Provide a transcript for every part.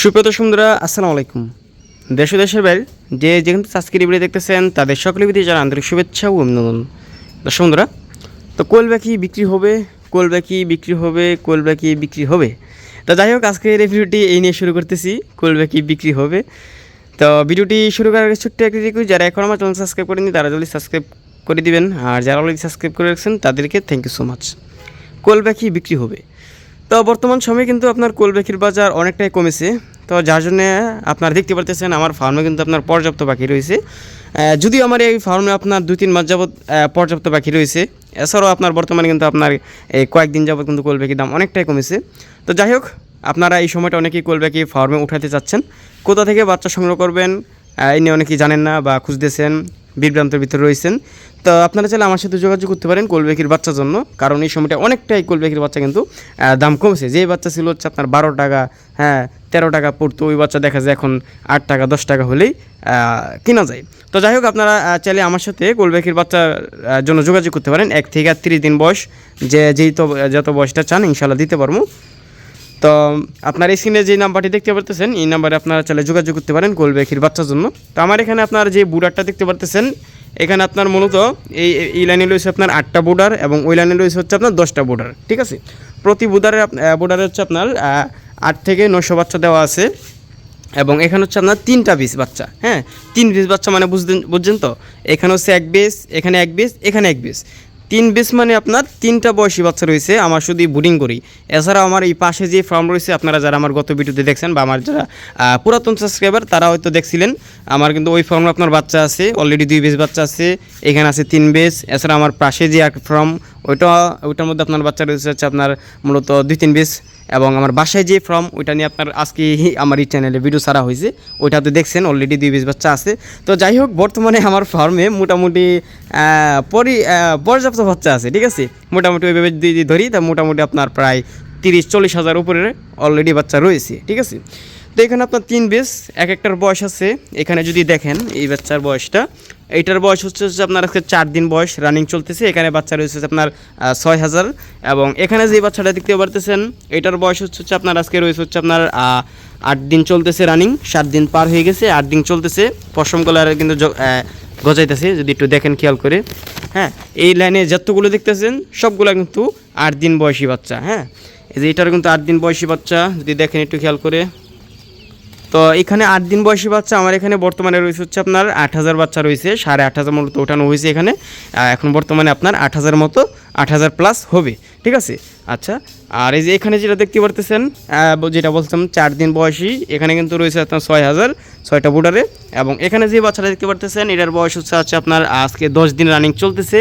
সুপ্রত সুন্দরা আসসালামু আলাইকুম। দেশ দেশের বাইরে যে যেখানে থেকে আজকের দেখতেছেন, তাদের সকলে বিধি যারা আন্তরিক শুভেচ্ছা ও অভিনন্দন। দর্শক বন্ধুরা, তো কোল ব্যাকি বিক্রি হবে, কোল ব্যাকি বিক্রি হবে, কোল ব্যাকি বিক্রি হবে। তো যাই হোক, আজকের এই ভিডিওটি এই নিয়ে শুরু করতেছি, কোল ব্যাকি বিক্রি হবে। তো ভিডিওটি শুরু করার আগে ছোট্ট একটি রিকোয়েস্ট যারা এখন আমার চ্যানেল সাবস্ক্রাইব করেনি তারা জলদি সাবস্ক্রাইব করে দিবেন। আর যারা অলরেডি সাবস্ক্রাইব করে রাখছেন, তাদেরকে থ্যাংক ইউ সো মাচ কোল ব্যাকি বিক্রি হবে। তো বর্তমান সময়ে কিন্তু আপনার কোলবেকির বাজার অনেকটাই কমেছে। তো যার জন্য আপনার দেখতে পারতেছেন আমার ফার্মে কিন্তু আপনার পর্যাপ্ত পাখি রয়েছে। যদিও আমার এই ফার্মে আপনার দুই তিন মাস যাবৎ পর্যাপ্ত পাখি রয়েছে। এছাড়াও আপনার বর্তমানে কিন্তু আপনার এই কয়েকদিন যাবৎ কিন্তু কোলবেকির দাম অনেকটাই কমেছে। তো যাই হোক, আপনারা এই সময়টা অনেকেই কোলবেকি ফার্মে উঠাতে চাচ্ছেন। কোথা থেকে বাচ্চা সংগ্রহ করবেন এই নিয়ে অনেকেই জানেন না বা খুঁজতেছেন। বিভ্রান্তের ভিতরে রয়েছেন। তো আপনারা চাইলে আমার সাথে যোগাযোগ করতে পারেন কোলবেকির বাচ্চার জন্য, কারণ এই সময়টা অনেকটাই কোলবেকির বাচ্চা কিন্তু দাম কমেছে। যে বাচ্চা ছিল হচ্ছে আপনার বারো টাকা হ্যাঁ তেরো টাকা পড়তো, ওই বাচ্চা দেখা যায় এখন আট টাকা, দশ টাকা হলেই কেনা যায়। তো যাই হোক, আপনারা চাইলে আমার সাথে কোলবেকির বাচ্চার জন্য যোগাযোগ করতে পারেন। এক থেকে তিরিশ দিন বয়স, যে যেই তো, যত বয়সটা চান ইনশাল্লাহ দিতে পারব। তো আপনার স্ক্রিনে যে নাম্বারটি দেখতে পারতেছেন, এই নাম্বারে আপনারা চাইলে যোগাযোগ করতে পারেন গোলবেখির বাচ্চার জন্য। তো আমার এখানে আপনার যে বুডারটা দেখতে পারতেছেন, এখানে আপনার মূলত এই এই লাইনে রয়েছে আপনার আটটা বুডার এবং ওই লাইনে রয়েছে হচ্ছে আপনার দশটা বুডার ঠিক আছে? প্রতি বুডারে বুডারে হচ্ছে আপনার আট থেকে নশো বাচ্চা দেওয়া আছে এবং এখানে হচ্ছে আপনার তিনটা বিষ বাচ্চা হ্যাঁ? তিন বিষ বাচ্চা মানে বুঝতেন, বুঝছেন তো? এখানে হচ্ছে এক বেস এখানে এক বেস এখানে এক বেস তিন বেস মানে আপনার তিনটা বয়সী বাচ্চা রয়েছে, আমার শুধু বুডিং করি। এছাড়াও আমার এই পাশে যে ফার্ম রয়েছে, আপনারা যারা আমার গত ভিডিওতে দেখছেন বা আমার যারা পুরাতন সাবস্ক্রাইবার তারা হয়তো দেখছিলেন, আমার কিন্তু ওই ফার্মে আপনার বাচ্চা আছে অলরেডি দুই বেস বাচ্চা আছে, এখানে আছে তিন বেস এছাড়া আমার পাশে যে এক ফার্ম ওইটা, ওইটার মধ্যে আপনার বাচ্চা রয়েছে, হচ্ছে আপনার মূলত দুই, তিন বেস এবং আমার বাসায় যে ফর্ম ওইটা নিয়ে আপনার আজকে আমার এই চ্যানেলে ভিডিও ছাড়া হয়েছে ওইটা তো দেখছেন অলরেডি দুই বিশ বাচ্চা আছে। তো যাই হোক, বর্তমানে আমার ফার্মে মোটামুটি পরি পর্যাপ্ত বাচ্চা আছে, ঠিক আছে? মোটামুটি ওইভাবে যদি ধরি, তা মোটামুটি আপনার প্রায় তিরিশ চল্লিশ হাজার উপরে অলরেডি বাচ্চা রয়েছে, ঠিক আছে? তো এখানে আপনার তিন বেস এক একটার বয়স আছে। এখানে যদি দেখেন, এই বাচ্চার বয়সটা এইটার বয়স হচ্ছে হচ্ছে আপনার আজকে চার দিন বয়স রানিং চলতেছে। এখানে বাচ্চা রয়েছে আপনার ছয় হাজার। এবং এখানে যে বাচ্চাটা দেখতে পারতেছেন এটার বয়স হচ্ছে হচ্ছে আপনার আজকে রয়েছে হচ্ছে আপনার আট দিন চলতেছে রানিং সাত দিন পার হয়ে গেছে, আট দিন চলতেছে। পশম কলার কিন্তু গজাইতেছে, যদি একটু দেখেন খেয়াল করে। হ্যাঁ এই লাইনে যতগুলো দেখতেছেন, সবগুলো কিন্তু আট দিন বয়সী বাচ্চা হ্যাঁ। এই যে এটার কিন্তু আট দিন বয়সী বাচ্চা, যদি দেখেন একটু খেয়াল করে। তো এখানে আট দিন বয়সী বাচ্চা, আমার এখানে বর্তমানে রয়েছে হচ্ছে আপনার আট হাজার বাচ্চা রয়েছে, সাড়ে আট হাজার মূলত ওঠানো হয়েছে এখানে। এখন বর্তমানে আপনার আট হাজার মতো, আট হাজার প্লাস হবে, ঠিক আছে? আচ্ছা আর এই যে এখানে যেটা দেখতে পারতেছেন যেটা বলছিলাম, চার দিন বয়সী, এখানে কিন্তু রয়েছে আপনার ছয় হাজার, ছয়টা বুডারে এবং এখানে যে বাচ্চাটা দেখতে পারতেছেন, এটার বয়স হচ্ছে হচ্ছে আপনার আজকে দশ দিন রানিং চলতেছে,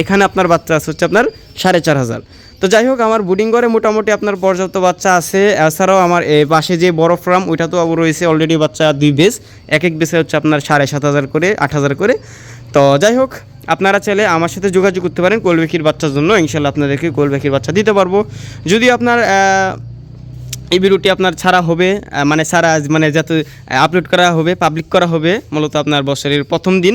এখানে আপনার বাচ্চা আছে হচ্ছে আপনার সাড়ে চার হাজার। তো যাই হোক, আমার বুডিং ঘরে মোটামুটি আপনার পর্যাপ্ত বাচ্চা আছে। এছাড়াও আমার পাশে যে বড় ফার্ম, ওইটা তো রয়েছে অলরেডি বাচ্চা দুই বেস। এক এক বেসে হচ্ছে আপনার সাড়ে সাত হাজার করে, আট হাজার করে। তো যাই হোক, আপনারা চাইলে আমার সাথে যোগাযোগ করতে পারেন কোলবেকির বাচ্চার জন্য। ইনশাল্লাহ আপনাদেরকে কোলবেকির বাচ্চা দিতে পারব। যদি আপনার এই ভিডিওটি আপনার ছাড়া হবে মানে ছাড়া মানে যাতে আপলোড করা হবে পাবলিক করা হবে, মূলত আপনার বছরের প্রথম দিন।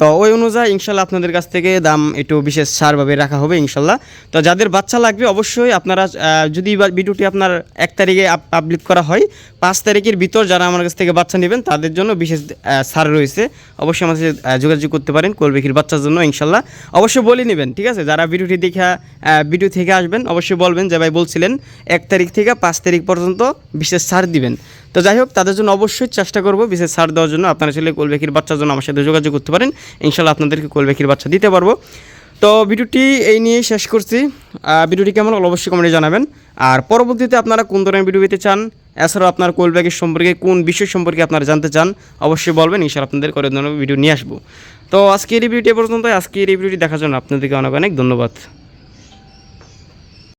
তো ওই অনুযায়ী ইনশাল্লাহ আপনাদের কাছ থেকে দাম একটু বিশেষ ছাড়ভাবে রাখা হবে ইনশাল্লাহ। তো যাদের বাচ্চা লাগবে অবশ্যই আপনারা যদি ভিডিওটি আপনার এক তারিখে পাবলিক করা হয় পাঁচ তারিখের ভিতর যারা আমার কাছ থেকে বাচ্চা নেবেন তাদের জন্য বিশেষ ছাড় রয়েছে। অবশ্যই আমাদের সাথে, যোগাযোগ করতে পারেন কোলবেকির বাচ্চার জন্য ইনশাল্লাহ। অবশ্যই বলে নেবেন ঠিক আছে? যারা ভিডিওটি দেখে ভিডিও থেকে আসবেন অবশ্যই বলবেন যে ভাই বলছিলেন এক তারিখ থেকে পাঁচ তারিখ পর্যন্ত বিশেষ ছাড় দিবেন। তো যাই হোক তাদের জন্য অবশ্যই চেষ্টা করব বিশেষ ছাড় দেওয়ার জন্য। আপনারা চাইলে কোলবেকির বাচ্চার জন্য আমার সাথে যোগাযোগ করতে পারেন। ইনশাল্লাহ আপনাদেরকে কোলবেকির বাচ্চা দিতে পারব। তো ভিডিওটি এই নিয়ে শেষ করছি। ভিডিওটি কেমন অবশ্যই কমেন্টে জানাবেন। আর পরবর্তীতে আপনারা কোন ধরনের ভিডিও পেতে চান, এছাড়াও আপনার কোলব্যাগের সম্পর্কে, কোন বিষয় সম্পর্কে আপনারা জানতে চান, অবশ্যই বলবেন। ইনশাল্লাহ আপনাদের করে ধরনের ভিডিও নিয়ে আসব। তো আজকের এই ভিডিওটি পর্যন্ত আজকের এই ভিডিওটি দেখার জন্য আপনাদেরকে অনেক অনেক ধন্যবাদ।